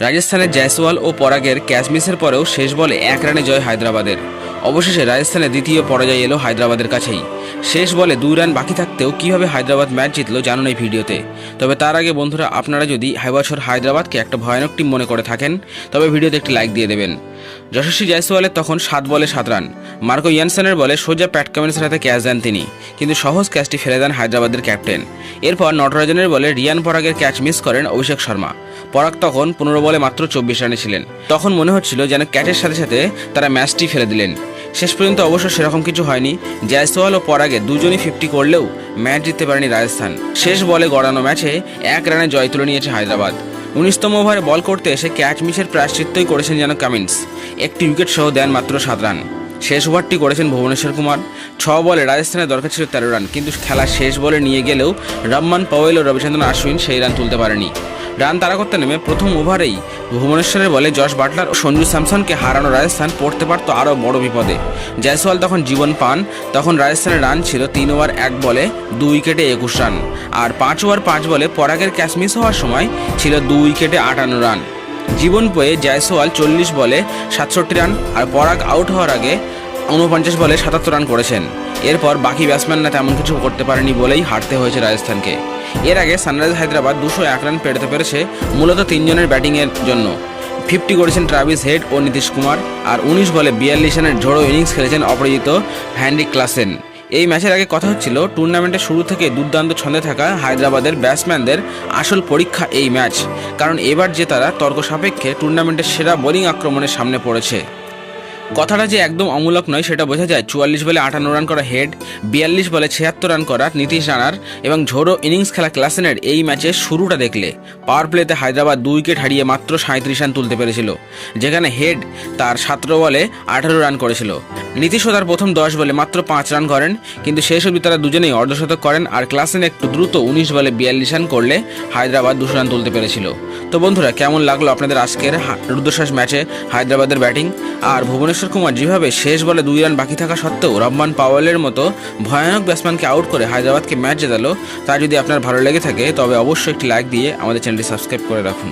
রাজস্থানের জয়সওয়াল ও পরাগের ক্যাচ মিসের পরেও শেষ বলে এক রানে জয় হায়দ্রাবাদের। অবশেষে রাজস্থানের দ্বিতীয় পরাজয় এলো হায়দ্রাবাদের কাছেই। শেষ বলে দুই রান বাকি থাকতেও কীভাবে হায়দ্রাবাদ ম্যাচ জিতলো জানুন এই ভিডিওতে। তবে তার আগে বন্ধুরা, আপনারা যদি এবছর হায়দ্রাবাদকে একটা ভয়ানক টিম মনে করে থাকেন, তবে ভিডিওতে একটি লাইক দিয়ে দেবেন। যশস্বী জয়সওয়ালের তখন সাত বলে সাত রান। মার্কো ইয়ানসেনের বলে সোজা প্যাট কামিন্সের হাতে ক্যাচ দেন তিনি, কিন্তু সহজ ক্যাচটি ফেলে দেন হায়দ্রাবাদের ক্যাপ্টেন। এরপর নটরাজনের বলে রিয়ান পরাগের ক্যাচ মিস করেন অভিষেক শর্মা। পরাগ তখন পনেরো বলে মাত্র চব্বিশ রানে ছিলেন। তখন মনে হচ্ছিল যেন ক্যাচের সাথে সাথে তারা ম্যাচটি ফেলে দিলেন। শেষ পর্যন্ত অবশ্য সেরকম কিছু হয়নি। জয়সওয়াল ও পরাগে দুজনই ফিফটি করলেও ম্যাচ জিততে পারেনি রাজস্থান। শেষ বলে গড়ানো ম্যাচে এক রানে জয় তুলে নিয়েছে হায়দ্রাবাদ। উনিশতম ওভারে বল করতে এসে ক্যাচ মিসের প্রায়শ্চিত্তই করেছেন যেন কামিন্স। একটি উইকেট সহ দেন মাত্র সাত রান। শেষ ওভারটি করেছেন ভুবনেশ্বর কুমার। ছ বলে রাজস্থানের দরকার ছিল তেরো রান, কিন্তু খেলা শেষ বলে নিয়ে গেলেও রহমান পাওয়েল ও রবিচন্দ্রন আশ্বিন সেই রান তুলতে পারেনি। রান তারা করতে নেমে প্রথম ওভারেই ভুবনেশ্বরের বলে জশ বাটলার ও সঞ্জু স্যামসনকে হারানো রাজস্থান পড়তে পারত আরও বড় বিপদে। জয়সওয়াল তখন জীবন পান, তখন রাজস্থানের রান ছিল তিন ওভার এক বলে দুই উইকেটে একুশ রান। আর পাঁচ ওভার পাঁচ বলে পরাগের ক্যাচ মিস হওয়ার সময় ছিল দুই উইকেটে আটান্ন রান। জীবন পেয়ে জয়সওয়াল চল্লিশ বলে সাতষট্টি রান আর পরাগ আউট হওয়ার আগে উনপঞ্চাশ বলে সাতাত্তর রান করেছেন। এরপর বাকি ব্যাটসম্যানরা তেমন কিছু করতে পারেনি বলেই হারতে হয়েছে রাজস্থানকে। এর আগে সানরাইজ হায়দ্রাবাদ দুশো এক রান পেরোতে পেরেছে মূলত তিনজনের ব্যাটিংয়ের জন্য। ফিফটি করেছেন ট্রাভিস হেড ও নীতিশ কুমার আর উনিশ বলে বিয়াল্লিশ রানের ঝোড়ো ইনিংস খেলেছেন অপরাজিত হ্যান্ডি ক্লাসেন। এই ম্যাচের আগে কথা হচ্ছিল, টুর্নামেন্টের শুরু থেকে দুর্দান্ত ছন্দে থাকা হায়দ্রাবাদের ব্যাটসম্যানদের আসল পরীক্ষা এই ম্যাচ, কারণ এবার যে তারা তর্ক সাপেক্ষে টুর্নামেন্টের সেরা বোলিং আক্রমণের সামনে পড়েছে। কথাটা যে একদম অমূলক নয়, সেটা বোঝা যায়। চুয়াল্লিশ বলে আটান্ন রান করা হেড, বিয়াল্লিশ বলে ছিয়াত্তর রান করা নীতিশ রানার এবং ঝোড়ো ইনিংস খেলা ক্লাসেনের এই ম্যাচের শুরুটা দেখলে পাওয়ার প্লেতে হায়দ্রাবাদ দুই উইকেট হারিয়ে মাত্র সাঁত্রিশ রান তুলতে পেরেছিল, যেখানে হেড তার সতেরো বলে আঠারো রান করেছিল। নীতিশও তার প্রথম দশ বলে মাত্র পাঁচ রান করেন, কিন্তু শেষ অবধি তারা দুজনেই অর্ধশতক করেন আর ক্লাসেন একটু দ্রুত উনিশ বলে বিয়াল্লিশ রান করলে হায়দ্রাবাদ দুশো রান তুলতে পেরেছিল। তো বন্ধুরা, কেমন লাগল আপনাদের আজকের রুদ্রশ্বাস ম্যাচে হায়দ্রাবাদের ব্যাটিং? আর ভুবনেশ্বর কুমার যেভাবে শেষ বলে দুই রান বাকি থাকা সত্ত্বেও রহমান পাওয়ালের মতো ভয়ানক ব্যাটসম্যানকে আউট করে হায়দ্রাবাদকে ম্যাচ জেতালো, তা যদি আপনার ভালো লেগে থাকে, তবে অবশ্যই একটি লাইক দিয়ে আমাদের চ্যানেলটি সাবস্ক্রাইব করে রাখুন।